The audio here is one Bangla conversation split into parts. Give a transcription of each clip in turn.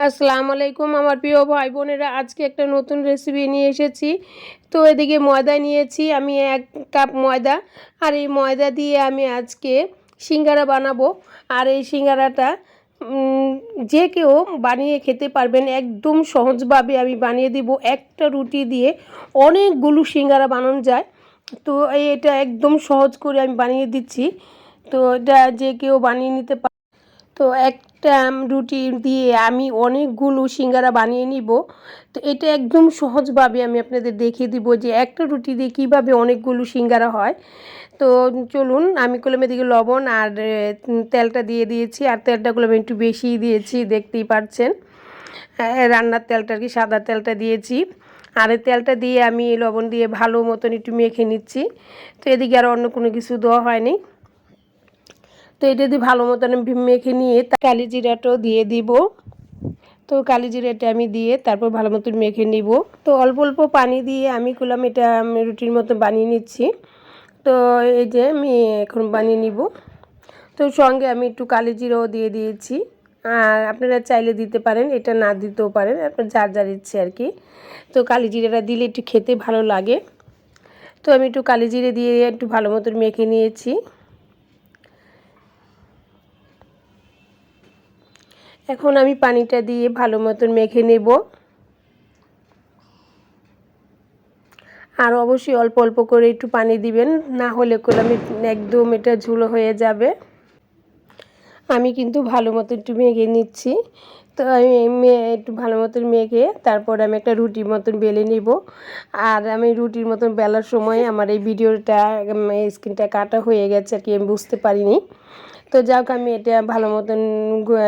আসসালামু আলাইকুম আমার প্রিয় ভাই বোনেরা, আজকে একটা নতুন রেসিপি নিয়ে এসেছি। তো এদিকে ময়দা নিয়েছি, আমি এক কাপ ময়দা। আর এই ময়দা দিয়ে আমি আজকে সিঙ্গারা বানাবো। আর এই সিঙ্গারাটা যে কেউ বানিয়ে খেতে পারবেন, একদম সহজভাবে আমি বানিয়ে দিব। একটা রুটি দিয়ে অনেকগুলো সিঙ্গারা বানানো যায়। তো এটা একদম সহজ করে আমি বানিয়ে দিচ্ছি। তো এটা যে কেউ বানিয়ে নিতে পারে তো একটা রুটি দিয়ে আমি অনেকগুলো সিঙ্গারা বানিয়ে নিব। তো এটা একদম সহজভাবে আমি আপনাদের দেখিয়ে দিব যে একটা রুটি দিয়ে কীভাবে অনেকগুলো সিঙ্গারা হয়। তো চলুন, আমি করলাম এদিকে লবণ আর তেলটা দিয়ে দিয়েছি। আর তেলটা করলাম একটু বেশিই দিয়েছি, দেখতেই পাচ্ছেন। রান্নার তেলটা আর কি, সাদা তেলটা দিয়েছি। আর তেলটা দিয়ে আমি লবণ দিয়ে ভালো মতন একটু মেখে নিচ্ছি। তো এদিকে আর অন্য কোনো কিছু দেওয়া হয়নি। তো এটা দিয়ে ভালো মতন মেখে নিয়ে কালি জিরাটাও দিয়ে দিব। তো কালি জিরাটা আমি দিয়ে তারপর ভালো মতন মেখে নিব। তো অল্প অল্প পানি দিয়ে আমি করলাম এটা রুটির মতো বানিয়ে নিচ্ছি। তো এই যে আমি এখন বানিয়ে নিব। তো সঙ্গে আমি একটু কালি জিরাও দিয়ে দিয়েছি। আর আপনারা চাইলে দিতে পারেন, এটা না দিতেও পারেন, আপনার যার যার ইচ্ছে আর কি। তো কালি জিরাটা দিলে একটু খেতে ভালো লাগে। তো আমি একটু কালি জিরে দিয়ে একটু ভালো মতন মেখে নিয়েছি। এখন আমি পানিটা দিয়ে ভালো মতন মেখে নেব। আর অবশ্যই অল্প অল্প করে একটু পানি দিবেন, না হলে আমি একদম এটা ঝুলো হয়ে যাবে। আমি কিন্তু ভালো মতো একটু মেখে নিচ্ছি। তো আমি একটু ভালো মতন মেখে তারপর আমি একটা রুটির মতন বেলে নিব। আর আমি রুটির মতন বেলার সময় আমার এই ভিডিওটা স্ক্রিনটা কাটা হয়ে গেছে আর কি, আমি বুঝতে পারিনি। তো যাক, আমি এটা ভালো মতন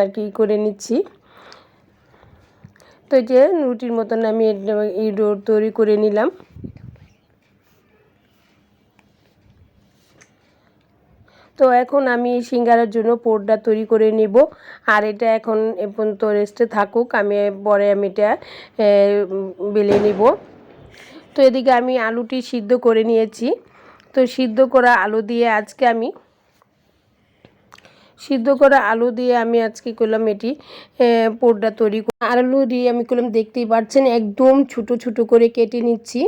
আর কি করে নিচ্ছি। তো এই যে রুটির মতন আমি এই ডোর তৈরি করে নিলাম। তো এখন আমি সিঙ্গারার জন্য পোরটা তৈরি করে নিব। আর এটা এখন পর্যন্ত রেস্টে থাকুক, আমি পরে আমি এটা বেলে নিব। তো এদিকে আমি আলুটি সিদ্ধ করে নিয়েছি। তো সিদ্ধ করা আলু দিয়ে আজকে আমি সিদ্ধ করা আলু দিয়ে আমি আজকে করলাম এটি পোড়া তৈরি আলু দিয়ে আমি করলাম, দেখতেই পাচ্ছেন, একদম ছোট ছোট করে কেটে নিচ্ছি।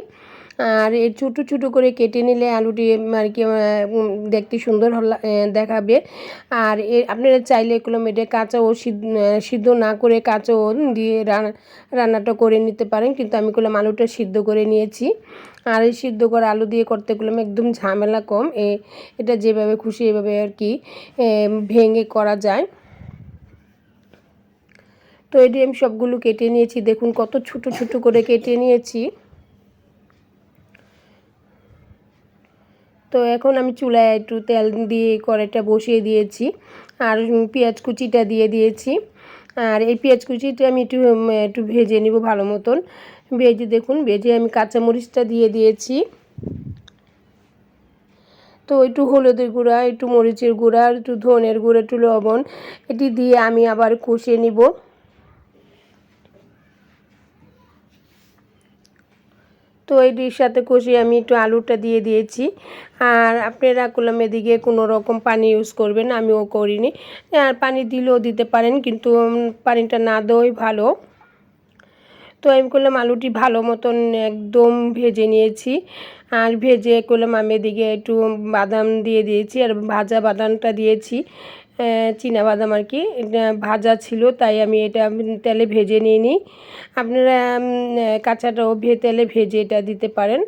আর এই ছোটো ছোটো করে কেটে নিলে আলুটি আর কি দেখতে সুন্দর দেখাবে। আর এ, আপনারা চাইলে এগুলো মেটে কাঁচাও সিদ্ধ না করে কাঁচাও দিয়ে রান্নাটা করে নিতে পারেন। কিন্তু আমি করলাম আলুটা সিদ্ধ করে নিয়েছি। আর এই সিদ্ধ করে আলু দিয়ে করতে গেলাম একদম ঝামেলা কম। এ, এটা যেভাবে খুশি এভাবে আর কি ভেঙে করা যায়। তো এটি আমি সবগুলো কেটে নিয়েছি। দেখুন কত ছোট ছোট করে কেটে নিয়েছি। তো এখন আমি চুলায় একটু তেল দিয়ে কড়াইটা বসিয়ে দিয়েছি আর পেঁয়াজ কুচিটা দিয়ে দিয়েছি। আর এই পেঁয়াজ কুচিটা আমি একটু একটু ভেজে নিব ভালো মতন। ভেজে দেখুন, ভেজে আমি কাঁচামরিচটা দিয়ে দিয়েছি। তো একটু হলুদের গুঁড়া, একটু মরিচের গুঁড়া একটু ধনের গুঁড়া, একটু লবণ, এটি দিয়ে আমি আবার কষিয়ে নিব। তো এটির সাথে কষিয়ে আমি একটু আলুটা দিয়ে দিয়েছি। আর আপনারা করলাম এদিকে কোনো রকম পানি ইউজ করবেন, আমিও করিনি। আর পানি দিলেও দিতে পারেন, কিন্তু পানিটা না দেওয়াই ভালো। তো আমি করলাম আলুটি ভালো মতন একদম ভেজে নিয়েছি। আর ভেজে করলাম আমি এদিকে একটু বাদাম দিয়ে দিয়েছি, আর ভাজা বাদামটা দিয়েছি। বাদাম আর কি। ভাজা ছিল, তাই আমি এটা তেলে ভেজে নিয়ে নিই আপনারা কাঁচাটাও ভে তেলে ভেজে এটা দিতে পারেন।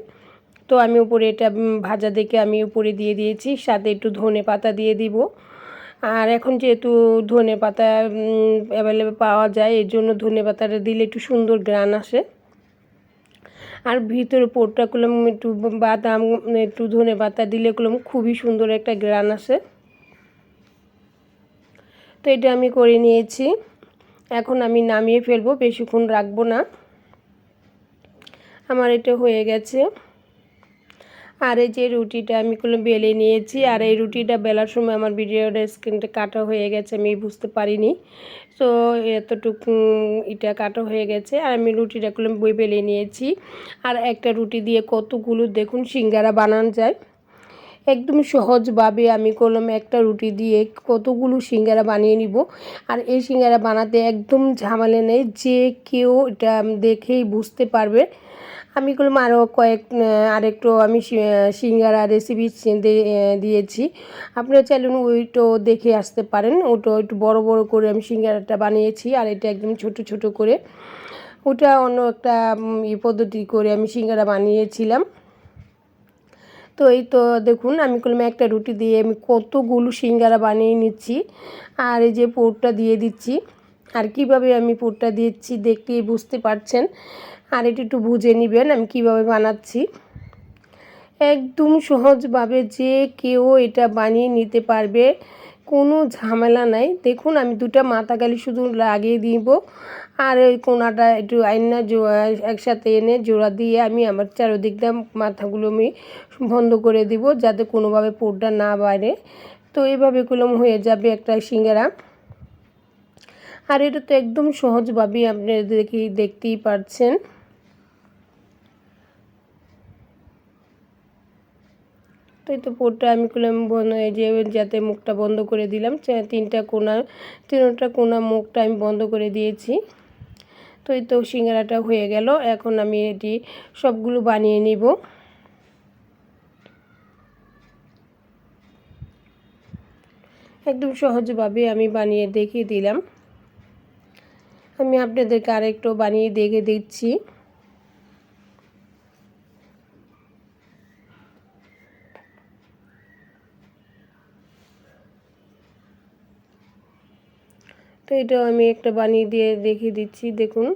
তো আমি উপরে এটা ভাজা দেখে আমি উপরে দিয়ে দিয়েছি, সাথে একটু ধনে পাতা দিয়ে দিব। আর এখন যেহেতু ধনে পাতা অ্যাভেলেবেল পাওয়া যায়, এর জন্য ধনে পাতাটা দিলে একটু সুন্দর গ্রান আসে। আর ভিতরে পোরটা করলাম একটু বাদাম, একটু ধনে পাতা দিলে করলাম খুবই সুন্দর একটা গ্রান আসে। তো এটা আমি করে নিয়েছি। এখন আমি নামিয়ে ফেলব, বেশিক্ষণ রাখব না। আমার এটা হয়ে গেছে। আর এই যে রুটিটা আমি কোনো বেলে নিয়েছি, আর এই রুটিটা বেলার সময় আমার ভিডিওটা স্ক্রিনটা কাটা হয়ে গেছে, আমি বুঝতে পারিনি। তো এতটুকু এটা কাটা হয়ে গেছে, আর আমি রুটিটা করলাম বই বেলে নিয়েছি। আর একটা রুটি দিয়ে কতগুলো দেখুন, সিঙ্গারা বানানো যায়। একদম সহজভাবে আমি করলাম একটা রুটি দিয়ে কতগুলো সিঙ্গারা বানিয়ে নিব। আর এই সিঙ্গারা বানাতে একদম ঝামেলা নেই, যে কেউ এটা দেখেই বুঝতে পারবে। আমি করলাম আরও কয়েক আরেকটু আমি সিঙ্গারা রেসিপি দিয়েছি। আপনারা চাইলে ওইটাও দেখে আসতে পারেন। ওটা একটু বড় বড় করে আমি সিঙ্গারাটা বানিয়েছি আর এটা একদম ছোট ছোট করে। ওটা অন্য একটা পদ্ধতি করে আমি সিঙ্গারা বানিয়েছিলাম। তো এই তো দেখুন, আমি করলাম একটা রুটি দিয়ে আমি কতগুলো সিঙ্গারা বানিয়ে নিচ্ছি আর এই যে পোরটা দিয়ে দিচ্ছি। আর কীভাবে আমি পোরটা দিচ্ছি দেখতে বুঝতে পারছেন। আর এটি একটু বুঝে নেবেন আমি কীভাবে বানাচ্ছি। একদম সহজভাবে যে কেউ এটা বানিয়ে নিতে পারবে। কোনো ঝামেলা নাই। দেখুন, আমি দুটা মাথা গালি শুধু লাগিয়ে দিব। আর ওই কোনাটা একটু আইনা একসাথে এনে জোড়া দিয়ে আমি আমার চারোদিক চারোদিকটা মাথাগুলো আমি বন্ধ করে দিব, যাতে কোনোভাবে পোড়টা না বাড়ে তো এইভাবে কলম হয়ে যাবে একটা সিঙ্গারা। আর এটা তো একদম সহজভাবেই আপনি দেখি, দেখতেই পারছেন। তো এই তো পোটটা আমি করলাম বন্ধ যে যাতে মুখটা বন্ধ করে দিলাম। তিনটা কোনা তিনটা কোনা মুখটা আমি বন্ধ করে দিয়েছি। তো এই তো সিঙ্গারাটা হয়ে গেল। এখন আমি এটি সবগুলো বানিয়ে নিব। একদম সহজভাবে আমি বানিয়ে দেখিয়ে দিলাম। আমি আপনাদেরকে আরেকটু বানিয়ে দেখে দিচ্ছি। তো এটাও আমি একটা বানিয়ে দিয়ে দেখিয়ে দিচ্ছি, দেখুন।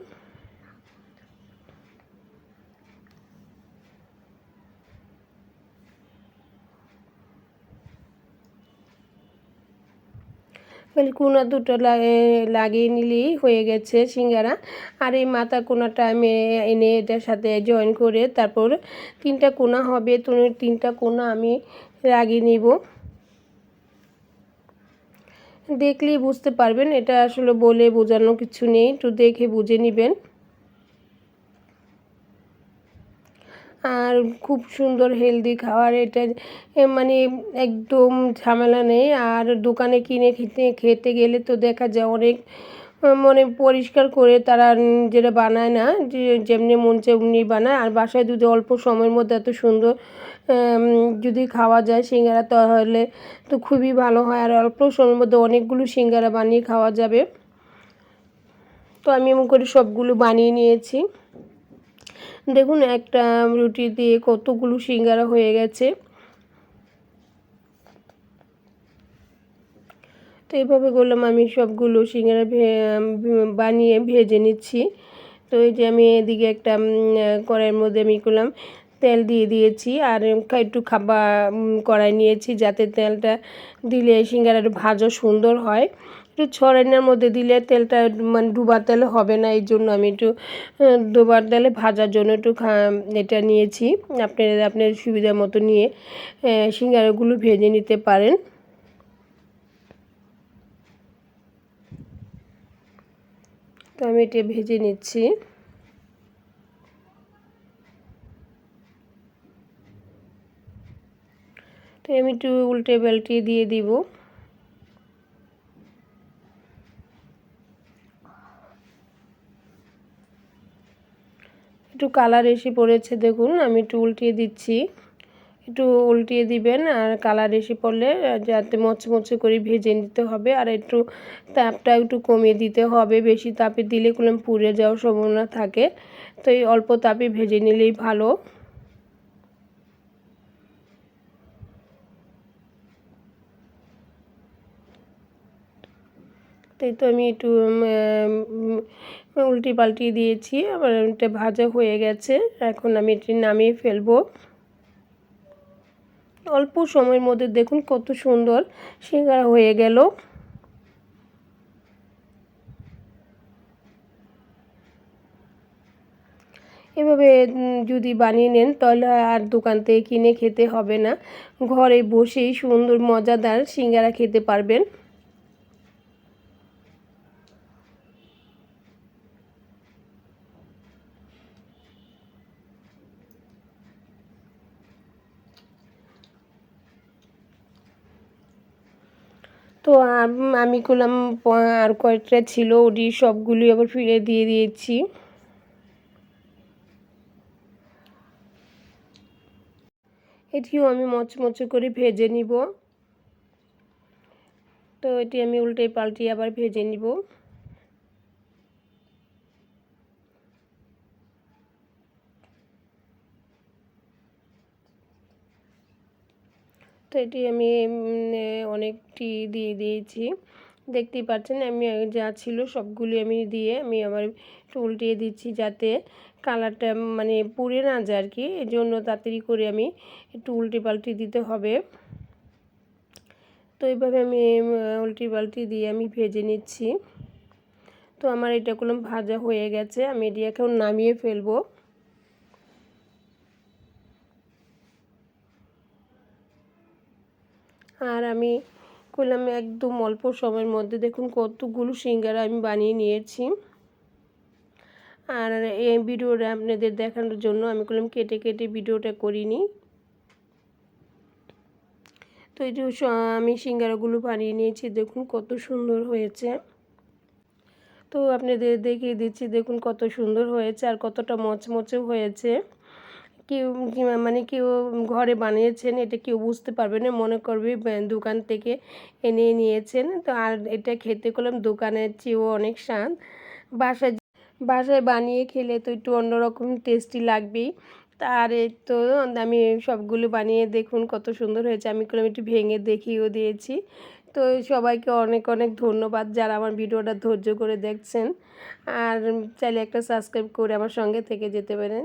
খালি কোনা দুটো লাগিয়ে নিলেই হয়ে গেছে সিঙ্গারা। আর এই মাথা কোনাটা আমি এনে এটার সাথে জয়েন করে তারপর তিনটা কোনা হবে, তো তিনটা কোনা আমি লাগিয়ে নিব। দেখলেই বুঝতে পারবেন, এটা আসলে বলে বোঝানো কিছু নেই, একটু দেখে বুঝে নেবেন। আর খুব সুন্দর হেলদি খাওয়ার এটা মানে একদম ঝামেলা নেই। আর দোকানে কিনে খেতে খেতে গেলে তো দেখা যায় অনেক মানে পরিষ্কার করে তারা যেটা বানায় না, যে যেমনি মন চেমনি বানায়। আর বাসায় যদি অল্প সময়ের মধ্যে এত সুন্দর যদি খাওয়া যায় সিঙ্গারা, তাহলে তো খুবই ভালো হয়। আর অল্প সময়ের মধ্যে অনেকগুলো সিঙ্গারা বানিয়ে খাওয়া যাবে। তো আমি এমন করে সবগুলো বানিয়ে নিয়েছি। দেখুন, একটা রুটি দিয়ে কতগুলো সিঙ্গারা হয়ে গেছে। তো এইভাবে করলাম, আমি সবগুলো সিঙ্গারা বানিয়ে ভেজে নিচ্ছি। তো এই যে আমি এদিকে একটা কড়াইয়ের মধ্যে আমি করলাম, তেল দিয়ে দিয়েছি আর একটু খাবার কড়াই নিয়েছি যাতে তেলটা দিলে সিঙ্গারাটা ভাজা সুন্দর হয়। একটু ছড়ানোর মধ্যে দিলে তেলটা মানে ডুবার তেলে হবে না, এই জন্য আমি একটু ডুবার তেলে ভাজার জন্য একটু এটা নিয়েছি। আপনার আপনার সুবিধা মতো নিয়ে সিঙ্গারাগুলো ভেজে নিতে পারেন। তো আমি এটা ভেজে নিচ্ছি। তো আমি একটু উল্টে বেল্টে দিয়ে দিব। একটু কালার এসে পড়েছে, দেখুন, আমি একটু উল্টিয়ে দিচ্ছি। একটু উল্টিয়ে দিবেন আর কালার এসে পড়লে যাতে মচমচে করে ভেজে নিতে হবে আর একটু তাপটা একটু কমিয়ে দিতে হবে। বেশি তাপে দিলে কোনো পুড়ে যাওয়ার সম্ভাবনা থাকে। তো এই অল্প তাপে ভেজে নিলেই ভালো। তাই তো আমি একটু উল্টি পাল্টি দিয়েছি। আবার এটা ভাজা হয়ে গেছে। এখন আমি এটি নামিয়ে ফেলব। অল্প সময়ের মধ্যে দেখুন কত সুন্দর সিঙ্গারা হয়ে গেল। এভাবে যদি বানিয়ে নেন তাহলে আর দোকান থেকে কিনে খেতে হবে না। ঘরে বসেই সুন্দর মজাদার সিঙ্গারা খেতে পারবেন। তো আম- করলাম আর কয়েকটা ছিল, ওটি সবগুলি আবার ফিরে দিয়ে দিয়েছি। এটিও আমি মচমচে করে ভেজে নিব। তো এটি আমি উল্টে পাল্টে আবার ভেজে নিব। এটি আমি অনেকটি দিয়ে দিয়েছি। দেখতেই পাচ্ছেন, আমি যা ছিল সবগুলি আমি দিয়ে আমি আবার একটু উল্টিয়ে দিচ্ছি যাতে কালারটা মানে পুড়ে না যায় আর কি। এই জন্য তাড়াতাড়ি করে আমি একটু উল্টে পাল্টে দিতে হবে। তো এইভাবে আমি উল্টি পাল্টি দিয়ে আমি ভেজে নিচ্ছি। তো আমার এটা কোনো ভাজা হয়ে গেছে, আমি এটি এখন নামিয়ে ফেলব। আর আমি করলাম একদম অল্প সময়ের মধ্যে। দেখুন কতগুলো সিঙ্গারা আমি বানিয়ে নিয়েছি। আর এই ভিডিওটা আপনাদের দেখানোর জন্য আমি করলাম কেটে কেটে ভিডিওটা করিনি। তো এই যে আমি সিঙ্গারাগুলো বানিয়ে নিয়েছি। দেখুন কত সুন্দর হয়েছে। তো আপনাদের দেখিয়ে দিচ্ছি, দেখুন কত সুন্দর হয়েছে আর কতটা মচমচেও হয়েছে। কেউ মানে কেউ ঘরে বানিয়েছেন, এটা কেউ বুঝতে পারবে না, মনে করবে দোকান থেকে এনে নিয়েছেন। তো আর এটা খেতে করলাম, দোকানের চেয়েও অনেক স্বাদ। বাসায় বাসায় বানিয়ে খেলে তো একটু অন্যরকম টেস্টি লাগবেই। আর তো আমি সবগুলো বানিয়ে দেখুন কত সুন্দর হয়েছে। আমি করলাম একটু ভেঙে দেখিয়েও দিয়েছি। তো সবাইকে অনেক অনেক ধন্যবাদ যারা আমার ভিডিওটা ধৈর্য করে দেখছেন। আর চাইলে একটা সাবস্ক্রাইব করে আমার সঙ্গে থেকে যেতে পারেন।